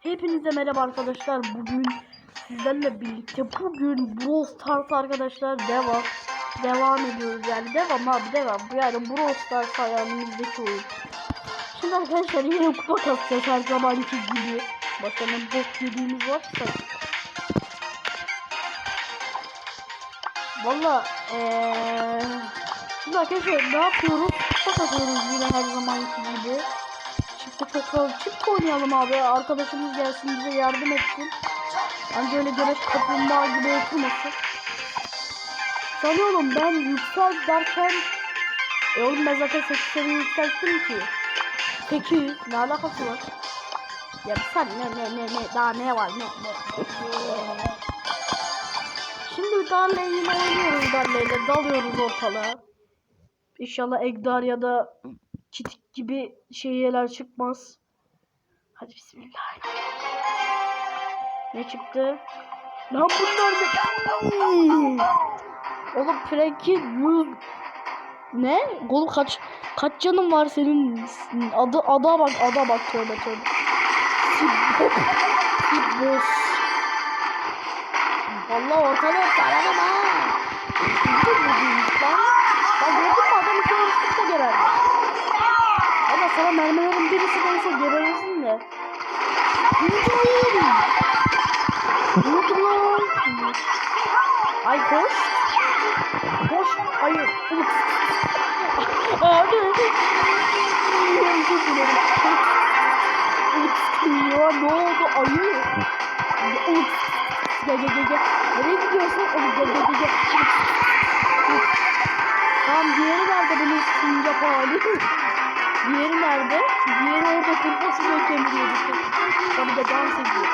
Hepinize merhaba arkadaşlar. Bugün sizlerle birlikte bugün Brawl Stars arkadaşlar devam devam ediyoruz yani devam abi devam. Yani Brawl Stars hayalimizdeki oyun. Şimdi arkadaşlar yine kupa kasacağız her zamanki gibi. Bakalım bok yediğimiz varsa. Valla eee Şimdi arkadaşlar ne yapıyoruz? Kupa kasıyoruz yine her zamanki gibi. Çifte çok fazla çift oynayalım abi. Arkadaşımız gelsin bize yardım etsin. Bence öyle görev kaplumbağa gibi oturmasın. Sanıyorum ben yüksel derken e oğlum ben zaten 8 seviye yükselttim ki. 800 ne alakası var? Ya sen ne ne ne ne daha ne var ne ne. Şimdi Darla yine oynuyoruz Darla ile dalıyoruz ortalığa. İnşallah Egdar ya da Kitik gibi şeyler çıkmaz. Hadi bismillah. Ne çıktı? Lan bunlar ne? Oğlum Frank'in yüz... Ne? Oğlum kaç kaç canın var senin? Adı ada bak ada bak tövbe tövbe. Sibop. Sibos. Vallahi ortalığı taradım ha. Özür dilerim. Ya ne oldu ayı? Ulut. Gel gel gel gel. Nereye gidiyorsun? Ulut gel gel gel gel. Tamam diğeri nerede bunun sincap hali? Diğeri nerede? Diğeri orada kırpasını kemiriyordu. Tabii de dans ediyor.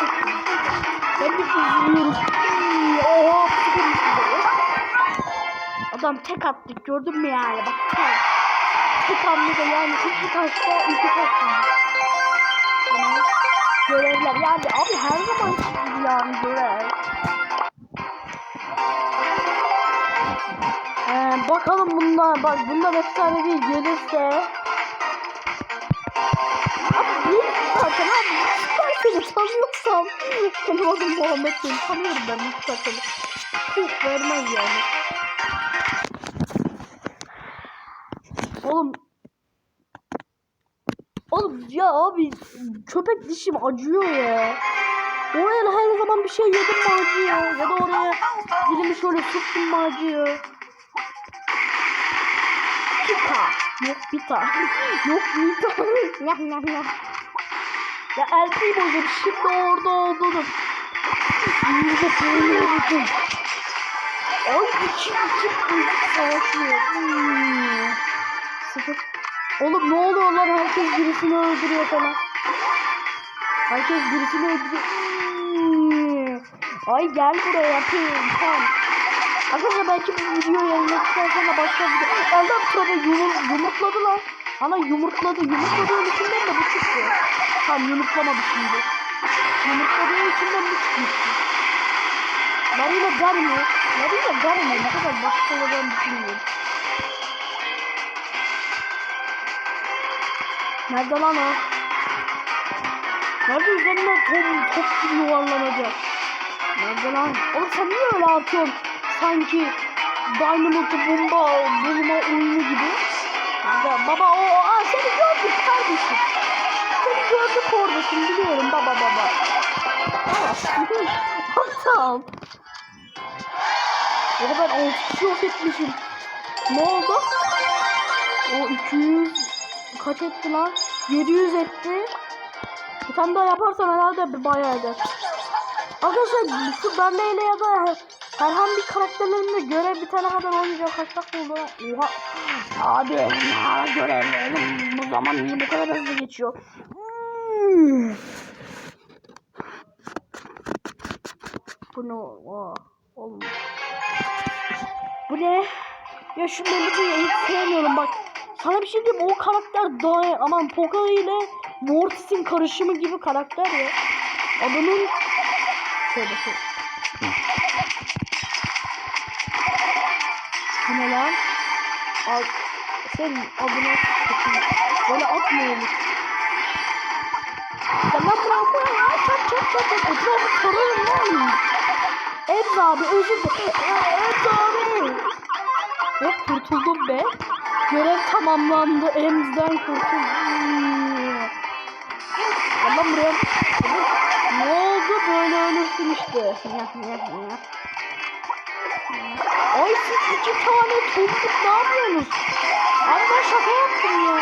Ben de üzülüyorum. Oha. Adam tek attık gördün mü yani bak tek. Tek hamlede yani iki taşta iki görevler yani abi her zaman yani görev. Ee, bakalım bunlar bak bunlar efsane değil gelirse. Abi bir zaten abi süperseni tanıyorsam benim adım Muhammed değil tanıyorum ben süperseni hiç vermez yani Oğlum Oğlum ya abi köpek dişim acıyor ya Oraya her zaman bir şey yedim mi acıyor ya da oraya dilimi şöyle sıktım mı acıyor Pita. Yok pita. Yok pita. Ya El Primo'dur şimdi orada olduğunu. Yüzde söylüyorum. Ay iki büyük savaşıyor. Hmm. Sıfır. Oğlum ne oluyor lan herkes birisini öldürüyor falan. Herkes birisini öldürüyor. Ay gel buraya yapayım. Tamam. Arkadaşlar belki bu video yayınladıktan sonra başka video... Allah tövbe yumur, yumurtladı lan. Ana yumurtladı. Yumurtladığın içinden de bu çıktı. Tamam yumurtlamadı şimdi. Yumurtladığın içinden bu çıkmıştı. Marina Garmi. Marina Garmi. Ne kadar basit olacağını Nerede lan o? Nerede üzerine top, top gibi yuvarlanacak? Nerede lan? Oğlum sen niye öyle atıyorsun? sanki Dynamite bomba bulma oyunu gibi. Ya baba o aa seni gördük kardeşim. Seni gördük oradasın biliyorum baba baba. Tamam. O kadar 6 kişi yok etmişim. Ne oldu? O 200 kaç etti lan? 700 etti. Bir tane daha yaparsan herhalde bir bayağı eder. Arkadaşlar şu bendeyle ya da herhangi bir karakterlerinde görev bitene kadar oynayacak kaç dakika oldu? Oha. Abi ya görevlerim bu zaman niye bu kadar hızlı geçiyor? Bu ne? Oğlum. Bu ne? Ya şu Melisa'yı hiç sevmiyorum bak. Sana bir şey diyeyim o karakter daha aman Poco ile Mortis'in karışımı gibi karakter ya. Adamın Şöyle şöyle. Ne lan? Al, sen adına sıkın. Böyle atmayalım. Gel lan buraya buraya. Çat çat çat çat. Etrafı tararım lan. Emz abi özür dilerim. Emz abi. Hop kurtuldum be. Görev tamamlandı. Emz'den kurtuldum. Lan buraya. Ne oldu böyle ölürsün işte. Ay siz iki tane topluk ne yapıyorsunuz? Abi ben şaka yaptım ya.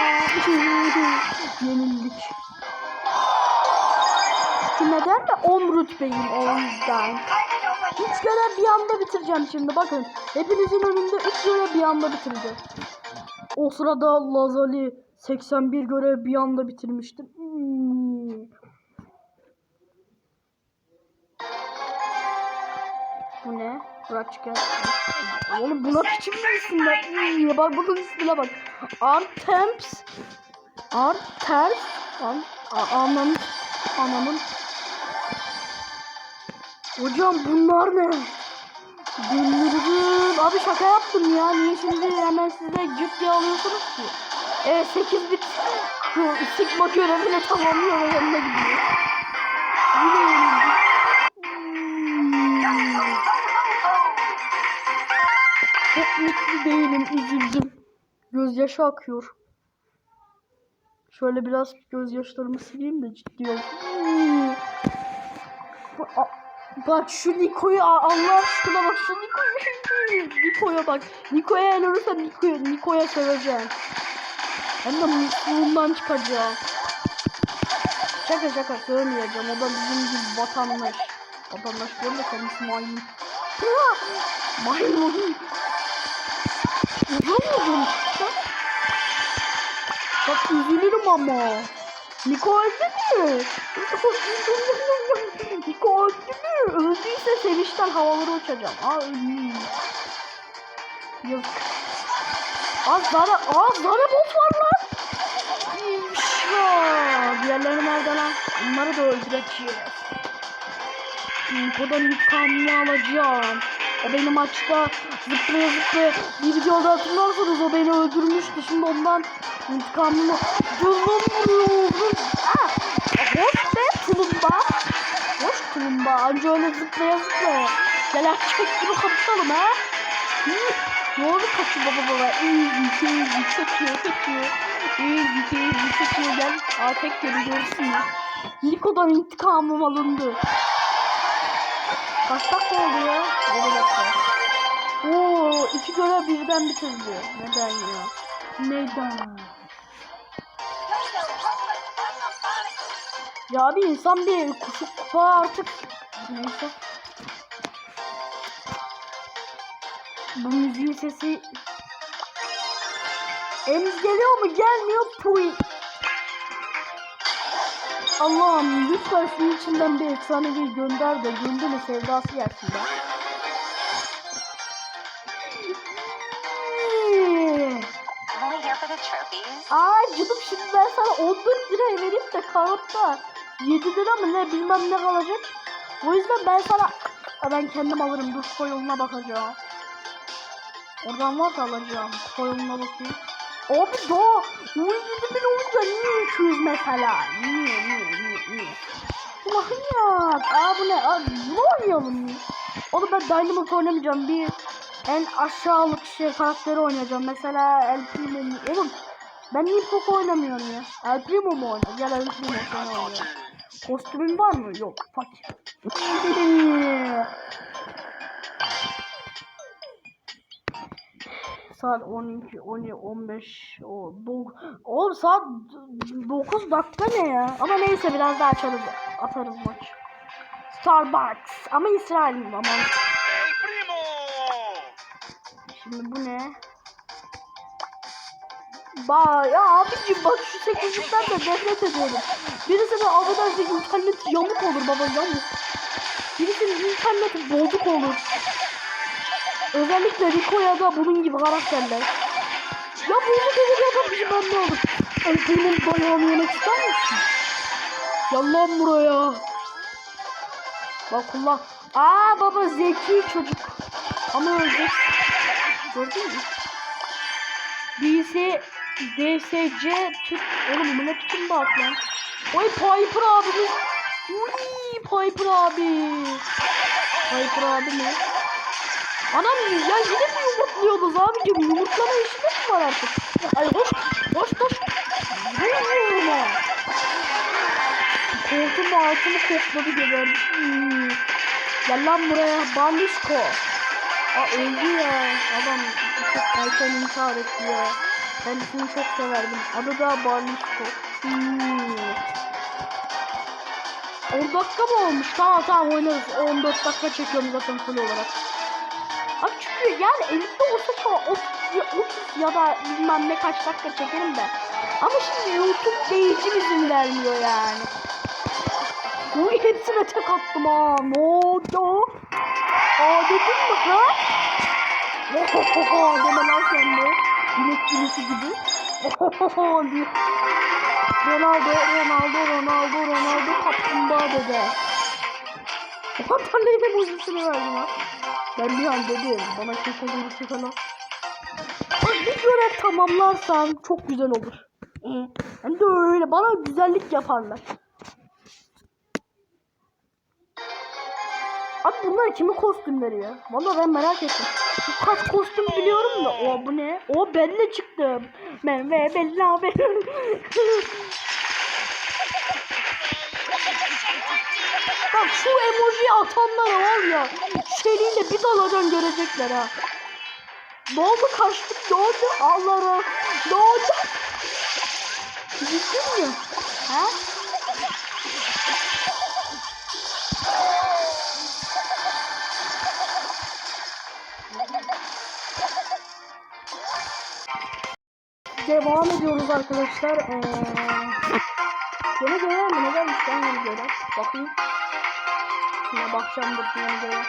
Yenildik. Neden de 10 rütbeyim o yüzden. Üç görev bir anda bitireceğim şimdi bakın. Hepinizin önünde üç görev bir anda bitireceğim. O sırada Lazali 81 görev bir anda bitirmiştim. Hmm. Bu ne? Bırak gel. Oğlum buna biçim mi isimler? Hmm, bak bunun ismine bak. Artemps. Arters. An A- ananın. Ananın. Hocam bunlar ne? Döndürdüm. Abi şaka yaptım ya. Niye şimdi hemen size cık diye alıyorsunuz ki? Evet 8 bit şu sıkma görevini tamamlıyor ve yanına gidiyor. Yine yenildik. Hmm. Çok mutlu değilim, üzüldüm. Gözyaşı akıyor. Şöyle biraz gözyaşlarımı sileyim de ciddi ol. Hmm. Bak şu Niko'yu Allah aşkına bak şu Niko'yu. Niko'ya bak. Niko'ya el olursa Niko'ya Niko'ya seveceğim. Hem de musluğundan çıkacağım. Şaka şaka söylemeyeceğim. O da bizim gibi vatandaş. Vatandaş diyorum da kendisi maymun. Maymun. Uzun uzun çıktı. Çok üzülürüm ama. Niko öldü mü? Niko öldü mü? Öldüyse sevinçten havalara uçacağım. Aa ölmüş. Yazık. Aa Zara, aa Zara bot var lan. Ya. Diğerleri nerede lan? Onları da öldüreceğiz. Niko'dan intikamını alacağım. O beni maçta zıplaya zıplaya bir videoda hatırlarsanız o beni öldürmüştü. Şimdi ondan intikamını canım vuruyorum. Ah, hoş be tulumba. Hoş tulumba. Anca öyle zıplaya zıplaya. Gel erkek gibi kapışalım ha. Ne oldu kaçıyor baba baba? Easy easy kaçıyor kaçıyor. Easy easy kaçıyor gel. Aa tek geri görürsün ya. Niko'dan intikamım alındı. Kaç dakika oldu ya? 7 dakika. Oo, iki görev birden bitirdi. Neden ya? Neden? Ya bir insan bir kuşu kupa artık. Neyse. Bu müziğin sesi Emiz geliyor mu? Gelmiyor. Puy. Allah'ım lütfen şunun içinden bir efsanevi gönder de Gündem'in sevdası gelsin be. Aa canım şimdi ben sana 14 lira verip de kağıtta 7 lira mı ne bilmem ne kalacak. O yüzden ben sana Aa, ben kendim alırım dur koyuluna bakacağım. Oradan varsa alacağım. Koyuluna bakayım. Abi daha 17 bin olunca niye 200 mesela? Niye niye niye niye? Ulan ya. Aa bu ne? Aa, bunu oynayalım ya. Oğlum ben Dynamite oynamayacağım. Bir en aşağılık şey karakteri oynayacağım. Mesela El Primo? Oğlum ben niye Poco oynamıyorum ya? El Primo mu oynayacağım? Gel El Primo oynayalım. Kostümün var mı? Yok. Fakir. saat 12, 12, 15, o, 9, oğlum saat 9 dakika ne ya? Ama neyse biraz daha açarız, atarız maç. Starbucks ama İsrail ama. Şimdi bu ne? Ba ya abicim bak şu sekizlikten de nefret ediyorum. Birisi de affedersin internet yamuk olur baba yamuk. Birisinin interneti bozuk olur. Özellikle Rico ya da bunun gibi karakterler. Ya bozuk olur ya bizim ben ne olur. Ay benim dayağımı yemek ister misin? Gel lan buraya. Bak kullan. Aa baba zeki çocuk. Ama ölecek. Gördün mü? Birisi DSC Türk. Oğlum bu ne biçim bak lan? Oy Piper abimiz. Uy Piper abi. Piper abi mi? Anam ya yine mi yumurtluyoruz abicim? Yumurtlama işimiz mi var artık? Ay koş koş koş. Vurma. Koltuğum altımı kokladı geberdi. Hmm. Gel lan buraya Balisco. Aa öldü ya. Adam çok erken intihar etti ya. Kendisini çok severdim. Adı da Balisco. Hmm. 10 dakika mı olmuş? Tamam tamam oynarız. 14 dakika çekiyorum zaten full olarak. Abi çünkü yani elimde olsa an 30, ya- 30 ya da bilmem ne kaç dakika çekerim de. Ama şimdi YouTube değici izin vermiyor yani. Uy hepsine tek attım ha. Ne oldu? Aa dedim mi ha? Ohohoho deme lan sen de. Bilek gülüsü gibi. Ohohoho diye. Ronaldo, Ronaldo, Ronaldo, Ronaldo kaplumbağa dede. Hatırlayın muzlusunu verdim ha. Ben bir an dedim. Bana bulursa falan. Ay, Bir görev tamamlarsam çok güzel olur. Hem de öyle bana güzellik yaparlar. Abi bunlar kimin kostümleri ya? Vallahi ben merak ettim. Bu kaç kostüm biliyorum da. O bu ne? O Bella çıktı. Ben ve Bella ben. Bak şu emoji atanlara var ya. Seriyle bir dalacan görecekler ha. Ne oldu kaçtık ne oldu Allah'ım ne oldu Ciddi mi? Ha? Devam ediyoruz arkadaşlar. Ee, yeni mi? Ne gelmiş lan yeni görev? Bakayım. Yine bakacağım dur yeni görev.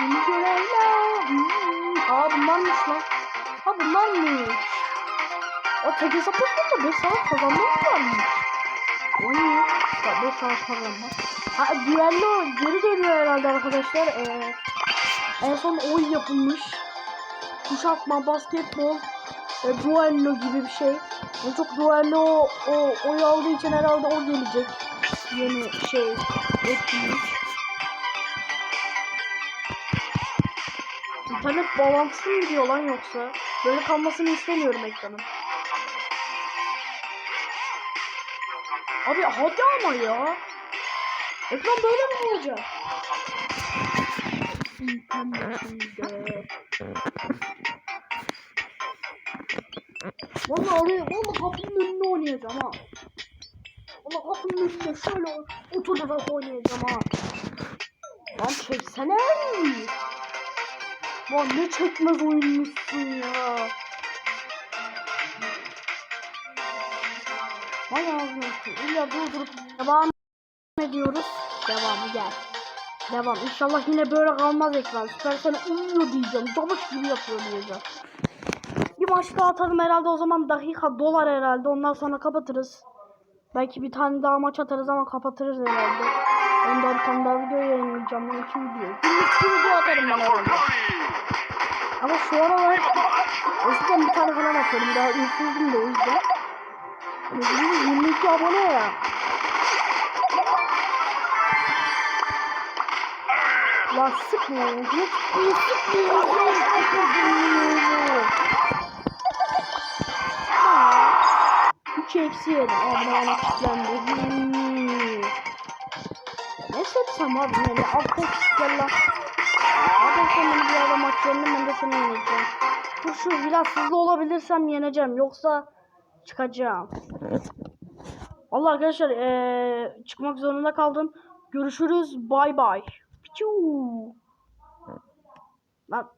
Yeni görevler. Hmm. Aa bunlarmış lan. Ha bunlarmış. O tek hesap da 5 saat kazanmak varmış. O ne? 5 saat kazanmak. Ha düello geri dönüyor herhalde arkadaşlar. Ee, en son oyun yapılmış. Kuşatma, basketbol, e, duello gibi bir şey. En çok duello o, oy aldığı için herhalde o gelecek. Yeni şey etkinlik. İnternet bağlantısı mı gidiyor lan yoksa? Böyle kalmasını istemiyorum ekranın. Abi hadi ama ya. Ekran böyle mi olacak? İnternetimde. Vallahi oraya, vallahi kapının önüne oynayacağım ha. Vallahi kapının önüne şöyle oturarak oynayacağım ha. Lan çeksene. Lan ne çekmez oyunmuşsun ya. Ağzına sıçayım. İlla durdurup devam ediyoruz. Devamı gel. Devam. İnşallah yine böyle kalmaz ekran. Süpersel uyuyor diyeceğim. Camış gibi yapıyor diyeceğim. Bir maç daha atalım herhalde o zaman dakika dolar herhalde. Ondan sonra kapatırız. Belki bir tane daha maç atarız ama kapatırız herhalde. Ondan bir tane daha video yayınlayacağım. Ben iki video. Günlük bir video atarım ben herhalde. Ama şu aralar eskiden bir tane falan atıyorum. Daha ünsüzdüm de o yüzden. Bizim 22 abone ya. La sıkma. Hiç iyi sıkmıyor. Üç eksi yedim. Abi bana kilitlendi. Hmm. Ne seçsem abi yani gel lan. Abi sen bir ara maç yendim ben de seni yeneceğim. Dur şu biraz hızlı olabilirsem yeneceğim. Yoksa çıkacağım. Allah arkadaşlar eee, çıkmak zorunda kaldım. Görüşürüz. Bay bay. Piçuu. Lan